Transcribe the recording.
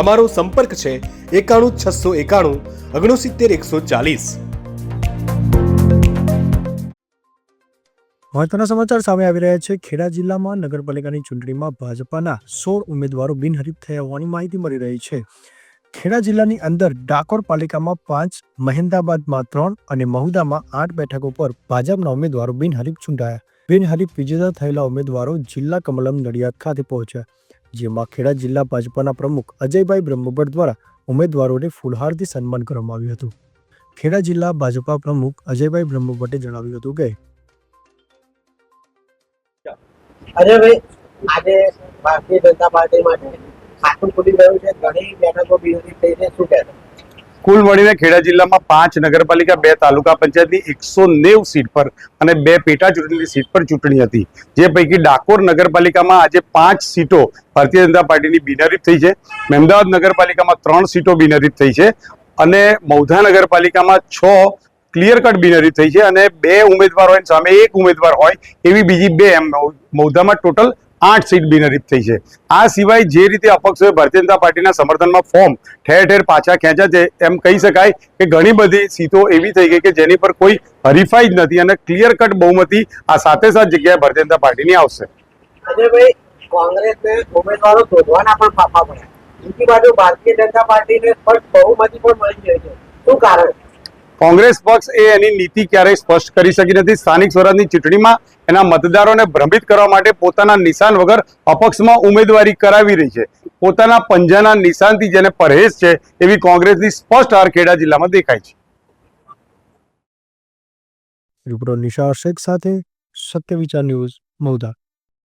અમારો સંપર્ક છે એકાણું છસો એકાણું ઓગણસિત્તેર એકસો ચાલીસ. મહત્વના સમાચાર સામે આવી રહ્યા છે. ખેડા જિલ્લામાં નગરપાલિકાની ચૂંટણીમાં ભાજપાના સોળ ઉમેદવારો બિનહરીફ થયા હોવાની માહિતી મળી રહી છે. ખેડા જિલ્લાની અંદર ડાકોર પાલિકામાં પાંચ મહેન્દાબાદમાં ત્રણ અને મહુદામાં આઠ બેઠકો પર ભાજપના ઉમેદવારો બિનહરીફ ચૂંટાયા. બિનહરીફ વિજેતા થયેલા ઉમેદવારો જિલ્લા કમલમ નડિયાદ ખાતે પહોંચ્યા. જેમાં ખેડા જિલ્લા ભાજપાના પ્રમુખ અજયભાઈ બ્રહ્મભટ્ટ દ્વારા ઉમેદવારોને ફૂલહારથી સન્માન કરવામાં આવ્યું હતું. ખેડા જિલ્લા ભાજપા પ્રમુખ અજયભાઈ બ્રહ્મભટ્ટે જણાવ્યું હતું કે અજયભાઈ આજે ભારતીય જનતા પાર્ટી માટે ખાતું ખુલી ગયું છે. ઘણી બેઠકો બીજી થઈ શું કહેશો કુલ મળીને ખેડા જિલ્લામાં પાંચ નગરપાલિકા, બે તાલુકા પંચાયતની એકસો નેવ સીટ પર અને બે પેટા ચૂંટણીની સીટ પર ચૂંટણી હતી. જે પૈકી ડાકોર નગરપાલિકામાં આજે પાંચ સીટો ભારતીય જનતા પાર્ટીની બિનહરીફ થઈ છે. મહેમદાવાદ નગરપાલિકામાં ત્રણ સીટો બિનહરીફ થઈ છે અને મૌધા નગરપાલિકામાં છ ક્લિયર કટ બિનહરીફ થઈ છે અને બે ઉમેદવાર હોય સામે એક ઉમેદવાર હોય એવી બીજી બે એમ મૌધામાં ટોટલ આઠ સીટ બિનહરીફ થઈ છે. આ સિવાય જે રીતે અપક્ષોએ ભારતીય જનતા પાર્ટીના સમર્થનમાં ફોર્મ ઠેર ઠેર પાછા ખેંચ્યા છે, એમ કહી શકાય કે ઘણી બધી સીટો એવી થઈ ગઈ કે જેની પર કોઈ હરીફાઈ જ નથી અને ક્લિયર કટ બહુમતી આ સાથે સાત જગ્યાએ ભારતીય જનતા પાર્ટીની આવશે. કોંગ્રેસને ઉમેદવારો શોધવાના પણ ફાફા પડ્યા. બીજી બાજુ ભારતીય જનતા પાર્ટીને સ્પષ્ટ બહુમતી પણ મળી ગઈ છે. શું કારણ? કોંગ્રેસ પક્ષ એ એની નીતિ ક્યારેય સ્પષ્ટ કરી શકી નથી. સ્થાનિક સ્વરાજની ચૂંટણીમાં એના મતદારોને ભ્રમિત કરવા માટે પોતાના નિશાન વગર અપક્ષમાં ઉમેદવારી કરાવી રહી છે. પોતાના પંજાના નિશાનથી જેને પરહેજ છે એવી કોંગ્રેસની સ્પષ્ટ હાર ખેડા જિલ્લામાં દેખાય છે. રિપોર્ટર નિશા શેખ સાથે સત્ય ન્યૂઝ મૌદા